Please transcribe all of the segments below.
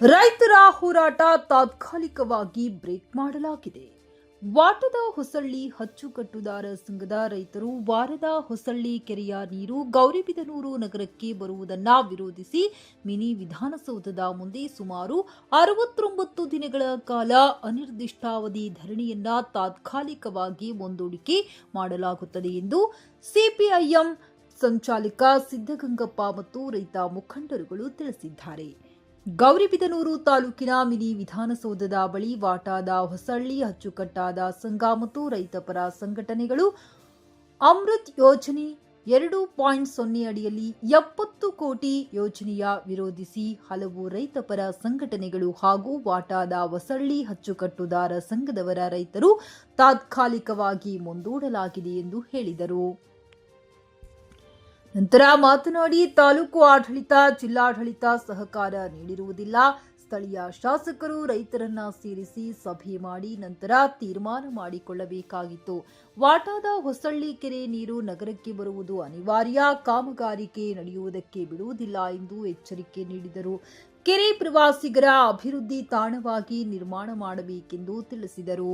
ರೈತರ ಹೋರಾಟ ತಾತ್ಕಾಲಿಕವಾಗಿ ಬ್ರೇಕ್ ಮಾಡಲಾಗಿದೆ. ವಾಟದ ಹೊಸಳ್ಳಿ ಹಚ್ಚುಕಟ್ಟುದಾರ ಸಂಘದ ರೈತರು ವಾರದ ಹೊಸಳ್ಳಿ ಕೆರೆಯ ನೀರು ಗೌರಿಬಿದನೂರು ನಗರಕ್ಕೆ ಬರುವುದನ್ನು ವಿರೋಧಿಸಿ ಮಿನಿ ವಿಧಾನಸೌಧದ ಮುಂದೆ ಸುಮಾರು ಅರವತ್ತೊಂಬತ್ತು ದಿನಗಳ ಕಾಲ ಅನಿರ್ದಿಷ್ಟಾವಧಿ ಧರಣಿಯನ್ನ ತಾತ್ಕಾಲಿಕವಾಗಿ ಮುಂದೂಡಿಕೆ ಮಾಡಲಾಗುತ್ತದೆ ಎಂದು ಸಿಪಿಐಎಂ ಸಂಚಾಲಕ ಸಿದ್ದಗಂಗಪ್ಪ ಮತ್ತು ರೈತ ಮುಖಂಡರುಗಳು ತಿಳಿಸಿದ್ದಾರೆ. ಗೌರಿಬಿದನೂರು ತಾಲೂಕಿನ ಮಿನಿ ವಿಧಾನಸೌಧದ ಬಳಿ ವಾಟಾದ ಹೊಸಳ್ಳಿ ಅಚ್ಚುಕಟ್ಟಾದ ಸಂಘ ಮತ್ತು ರೈತಪರ ಸಂಘಟನೆಗಳು ಅಮೃತ್ ಯೋಜನೆ ಎರಡು ಪಾಯಿಂಟ್ ಸೊನ್ನೆ ಅಡಿಯಲ್ಲಿ ಎಪ್ಪತ್ತು ಕೋಟಿ ಯೋಜನೆಯ ವಿರೋಧಿಸಿ ಹಲವು ರೈತಪರ ಸಂಘಟನೆಗಳು ಹಾಗೂ ವಾಟಾದ ಹೊಸಳ್ಳಿ ಅಚ್ಚುಕಟ್ಟುದಾರ ಸಂಘದವರ ರೈತರು ತಾತ್ಕಾಲಿಕವಾಗಿ ಮುಂದೂಡಲಾಗಿದೆ ಎಂದು ಹೇಳಿದರು. ನಂತರ ಮಾತನಾಡಿ ತಾಲೂಕು ಆಡಳಿತ, ಜಿಲ್ಲಾಡಳಿತ ಸಹಕಾರ ನೀಡಿರುವುದಿಲ್ಲ. ಸ್ಥಳೀಯ ಶಾಸಕರು ರೈತರನ್ನ ಸೇರಿಸಿ ಸಭೆ ಮಾಡಿ ನಂತರ ತೀರ್ಮಾನ ಮಾಡಿಕೊಳ್ಳಬೇಕಾಗಿತ್ತು. ವಾಟಾದ ಹೊಸಳ್ಳಿ ಕೆರೆ ನೀರು ನಗರಕ್ಕೆ ಬರುವುದು ಅನಿವಾರ್ಯ. ಕಾಮಗಾರಿಕೆ ನಡೆಯುವುದಕ್ಕೆ ಬಿಡುವುದಿಲ್ಲ ಎಂದು ಎಚ್ಚರಿಕೆ ನೀಡಿದರು. ಕೆರೆ ಪ್ರವಾಸಿಗರ ಅಭಿವೃದ್ಧಿ ತಾಣವಾಗಿ ನಿರ್ಮಾಣ ಮಾಡಬೇಕೆಂದು ತಿಳಿಸಿದರು.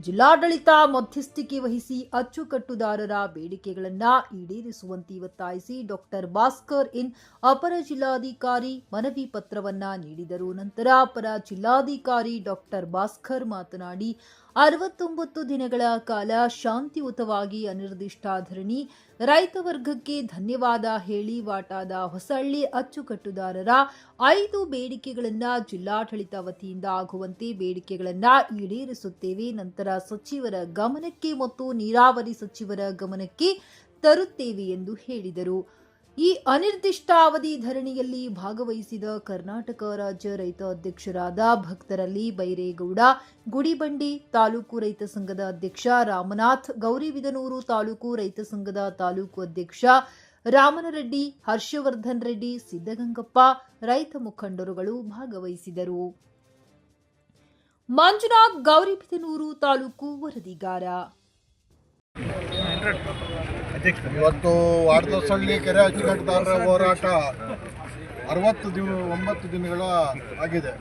ಜಿಲ್ಲಾಡಳಿತ ಮಧ್ಯಸ್ಥಿಕೆ ವಹಿಸಿ ಅಚ್ಚುಕಟ್ಟುದಾರರ ಬೇಡಿಕೆಗಳನ್ನ ಈಡೇರಿಸುವಂತೆ ಒತ್ತಾಯಿಸಿ ಡಾಕ್ಟರ್ ಭಾಸ್ಕರ್ ಇನ್ ಅಪರ ಜಿಲ್ಲಾಧಿಕಾರಿ ಮನವಿ ಪತ್ರವನ್ನ ನೀಡಿದರು. ನಂತರ ಅಪರ ಜಿಲ್ಲಾಧಿಕಾರಿ ಡಾಕ್ಟರ್ ಭಾಸ್ಕರ್ ಮಾತನಾಡಿ ಅರವತ್ತೊಂಬತ್ತು ದಿನಗಳ ಕಾಲ ಶಾಂತಿಯುತವಾಗಿ ಅನಿರ್ದಿಷ್ಟ ಧರಣಿ ರೈತ ವರ್ಗಕ್ಕೆ ಧನ್ಯವಾದ ಹೇಳಿ ವಾಟಾದ ಹೊಸಳ್ಳಿ ಅಚ್ಚುಕಟ್ಟುದಾರರ ಐದು ಬೇಡಿಕೆಗಳನ್ನು ಜಿಲ್ಲಾಡಳಿತ ವತಿಯಿಂದ ಆಗುವಂತೆ ಬೇಡಿಕೆಗಳನ್ನು ಈಡೇರಿಸುತ್ತೇವೆ. ನಂತರ ಸಚಿವರ ಗಮನಕ್ಕೆ ಮತ್ತು ನೀರಾವರಿ ಸಚಿವರ ಗಮನಕ್ಕೆ ತರುತ್ತೇವೆ ಎಂದು ಹೇಳಿದರು. ಈ ಅನಿರ್ದಿಷ್ಟಾವಧಿ ಧರಣಿಯಲ್ಲಿ ಭಾಗವಹಿಸಿದ ಕರ್ನಾಟಕ ರಾಜ್ಯ ರೈತ ಅಧ್ಯಕ್ಷರಾದ ಭಕ್ತರಲ್ಲಿ ಬೈರೇಗೌಡ, ಗುಡಿಬಂಡಿ ತಾಲೂಕು ರೈತ ಸಂಘದ ಅಧ್ಯಕ್ಷ ರಾಮನಾಥ್ ಗೌರಿಬಿದನೂರು ತಾಲೂಕು ರೈತ ಸಂಘದ ತಾಲೂಕು ಅಧ್ಯಕ್ಷ ರಾಮನರೆಡ್ಡಿ, ಹರ್ಷವರ್ಧನ್ ರೆಡ್ಡಿ ಸಿದ್ದಗಂಗಪ್ಪ ರೈತ ಮುಖಂಡರುಗಳು ಭಾಗವಹಿಸಿದರು. ಮಂಜುನಾಥ್ ಗೌರಿಬಿದನೂರು ತಾಲೂಕು ವರದಿಗಾರ. ಇವತ್ತು ವಾಡದಸಳ್ಳಿ ಕೆರೆ ಅಚ್ಚುಕಟ್ಟುದಾರರ ಹೋರಾಟ ಅರವತ್ತು ದಿನ, ಒಂಬತ್ತು ದಿನಗಳ ಆಗಿದೆ.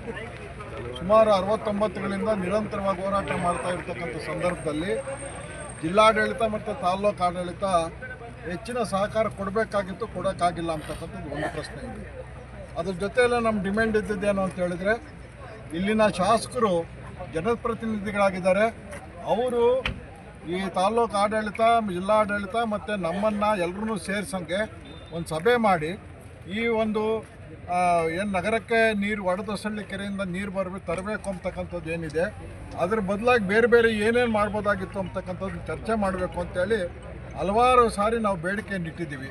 ಸುಮಾರು ಅರವತ್ತೊಂಬತ್ತುಗಳಿಂದ ನಿರಂತರವಾಗಿ ಹೋರಾಟ ಮಾಡ್ತಾ ಇರ್ತಕ್ಕಂಥ ಸಂದರ್ಭದಲ್ಲಿ ಜಿಲ್ಲಾಡಳಿತ ಮತ್ತು ತಾಲ್ಲೂಕು ಆಡಳಿತ ಹೆಚ್ಚಿನ ಸಹಕಾರ ಕೊಡಬೇಕಾಗಿತ್ತು, ಕೊಡೋಕ್ಕಾಗಿಲ್ಲ ಅಂತಕ್ಕಂಥದ್ದು ಒಂದು ಪ್ರಶ್ನೆ ಇದೆ. ಅದ್ರ ಜೊತೆಯಲ್ಲೇ ನಮ್ಮ ಡಿಮ್ಯಾಂಡ್ ಇದ್ದಿದ್ದೇನು ಅಂತ ಹೇಳಿದ್ರೆ, ಇಲ್ಲಿನ ಶಾಸಕರು ಜನಪ್ರತಿನಿಧಿಗಳಾಗಿದ್ದಾರೆ. ಅವರು ಈ ತಾಲ್ಲೂಕು ಆಡಳಿತ ಜಿಲ್ಲಾ ಆಡಳಿತ ಮತ್ತು ನಮ್ಮನ್ನು ಎಲ್ಲರೂ ಸೇರಿಸಂಗೆ ಒಂದು ಸಭೆ ಮಾಡಿ ಈ ಒಂದು ಏನು ನಗರಕ್ಕೆ ನೀರು ಒಡೆದಸಳ್ಳಿ ಕೆರೆಯಿಂದ ನೀರು ಬರಬೇಕು ತರಬೇಕು ಅಂತಕ್ಕಂಥದ್ದು ಏನಿದೆ, ಅದ್ರ ಬದಲಾಗಿ ಬೇರೆ ಬೇರೆ ಏನೇನು ಮಾಡ್ಬೋದಾಗಿತ್ತು ಅಂತಕ್ಕಂಥದ್ದು ಚರ್ಚೆ ಮಾಡಬೇಕು ಅಂತೇಳಿ ಹಲವಾರು ಸಾರಿ ನಾವು ಬೇಡಿಕೆಯನ್ನು ಇಟ್ಟಿದ್ದೀವಿ